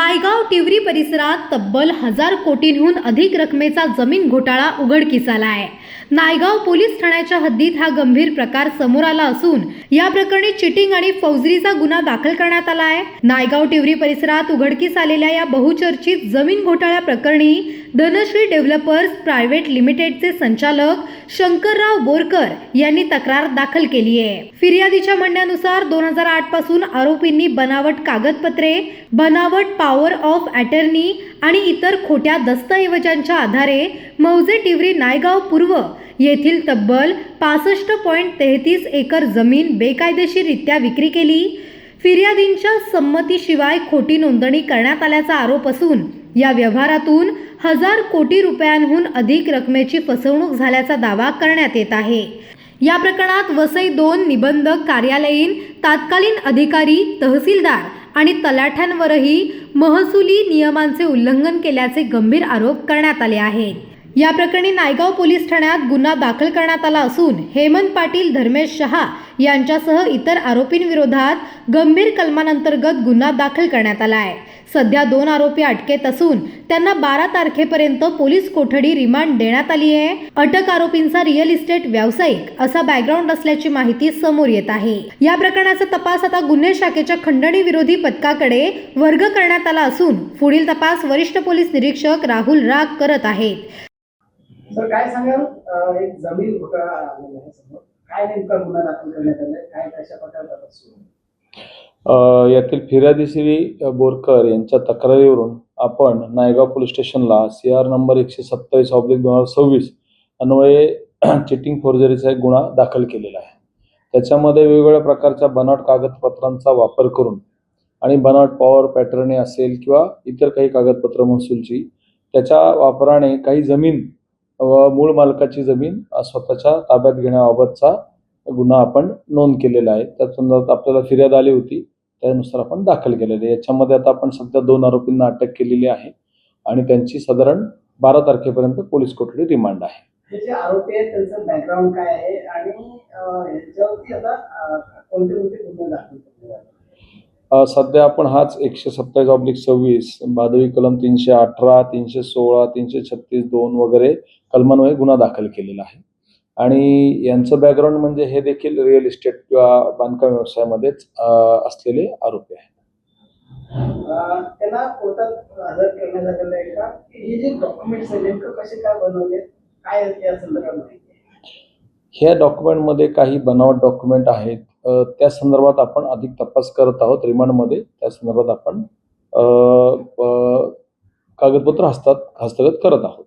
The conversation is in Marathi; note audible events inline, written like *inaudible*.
नायगाव टिवरी परिसरात तब्बल हजार कोटींहून अधिक रकमेचा जमीन घोटाळा उघडकीस आला आहे नायगाव पोलीस ठाण्याच्या हद्दीत हा गंभीर प्रकार समोर आला असून या प्रकरणी चिटिंग आणि फौजरीचा गुन्हा दाखल करण्यात आला आहे नायगाव टिवरी परिसरात उघडकीस आलेल्या या बहुचर्चित जमीन घोटाळ्या प्रकरणी धनश्री डेव्हलपर्स प्रायव्हेट लिमिटेडचे संचालक शंकरराव बोरकर यांनी तक्रार दाखल केली आहे. फिर्यादीच्या म्हणण्यानुसार दोन हजार आठपासून आरोपींनी बनावट कागदपत्रे बनावट पॉवर ऑफ अटर्नी आणि इतर खोट्या दस्तऐवजांच्या आधारे मौजे टिवरी नायगाव पूर्व येथील तब्बल पासष्ट पॉईंट तेहतीस एकर जमीन बेकायदेशीररित्या विक्री केली. फिर्यादींच्या संमतीशिवाय खोटी नोंदणी करण्यात आल्याचा आरोप असून या व्यवहारातून हजार कोटी रुपयांहून अधिक रकमेची फसवणूक झाल्याचा दावा करण्यात येत आहे. या प्रकरणात वसई दोन निबंधक कार्यालयीन तात्कालीन अधिकारी तहसीलदार आणि तलाठ्यांवरही महसुली नियमांचे उल्लंघन केल्याचे गंभीर आरोप करण्यात आले आहेत. या प्रकरणी नायगाव पोलीस ठाण्यात गुन्हा दाखल करण्यात आला असून हेमंत पाटील धर्मेश शहा यांच्यासह इतर आरोपींविरोधात गंभीर कलमांतर्गत गुन्हा दाखल करण्यात आला आहे. सध्या दोन आरोपी अटकेत असून त्यांना बारा तारखेपर्यंत पोलीस कोठडी रिमांड देण्यात आली आहे. अटक आरोपींचा रिअल इस्टेट व्यावसायिक असा बॅकग्राऊंड असल्याची माहिती समोर येत आहे. या प्रकरणाचा तपास आता गुन्हे शाखेच्या खंडणी विरोधी पथकाकडे वर्ग करण्यात आला असून पुढील तपास वरिष्ठ पोलीस निरीक्षक राहुल राग करत आहेत. सर काय सांगाल? एक जमीन घोटाळा आलेला आहे समोर. काय नेमका गुन्हा दाखल करण्यात आलाय? काय कशा प्रकारे तपास सुरू यातील फिर्यादी श्री बोरकर यांच्या तक्रारीवरून आपण नायगाव पोलीस स्टेशनला सी आर नंबर एकशे सत्तावीस ऑब्लिक दोन हजार सव्वीस अन्वये *clears throat* चिटिंग फोर्जरीचा एक गुन्हा दाखल केलेला आहे. त्याच्यामध्ये वेगवेगळ्या प्रकारच्या बनावट कागदपत्रांचा वापर करून आणि बनावट पॉवर पॅटर्ने असेल किंवा इतर काही कागदपत्र महसूलची त्याच्या वापराने काही जमीन व मूळ मालकाची जमीन स्वतःच्या ताब्यात घेण्याबाबतचा गुन्हा आपण नोंद केलेला आहे. त्या संदर्भात आपल्याला फिर्याद आली होती. त्यानुसार आपण दाखल केलेली आहे. याच्यामध्ये आता आपण सध्या दोन आरोपींना अटक केलेली आहे आणि त्यांची साधारण बारा तारखेपर्यंत पोलीस कोठडी रिमांड आहे. हे जे आरोपी आहेत त्यांचं बॅकग्राऊंड काय आहे? आणि अं, ह्याच्यावरती आता अं, कोणते कोणते गुन्हे दाखल केले आहेत? अ, सध्या आपण हाच एकशे सत्तावीस ऑब्लिक सव्वीस भादवी कलम तीनशे अठरा तीनशे सोळा तीनशे छत्तीस दोन वगैरे कलमान्वये गुन्हा दाखल केलेला आहे. आणि यांचं बॅकग्राऊंड म्हणजे हे देखील रिअल इस्टेट किंवा बांधकाम व्यवसायामध्येच असलेले आरोपी आहेत. अं, त्यांना कोर्टात हजर करण्यात आलेलं आहे का? हे जे डॉक्युमेंट्स आहे नेमकं कसे काय बनवले? काय आहे या संदर्भात माहिती आहे? ह्या डॉक्युमेंटमध्ये काही बनावट डॉक्युमेंट आहेत. त्या संदर्भात आपण अधिक तपास करत आहोत रिमांडमध्ये त्या संदर्भात आपण कागदपत्र हस्तात हस्तगत करत आहोत.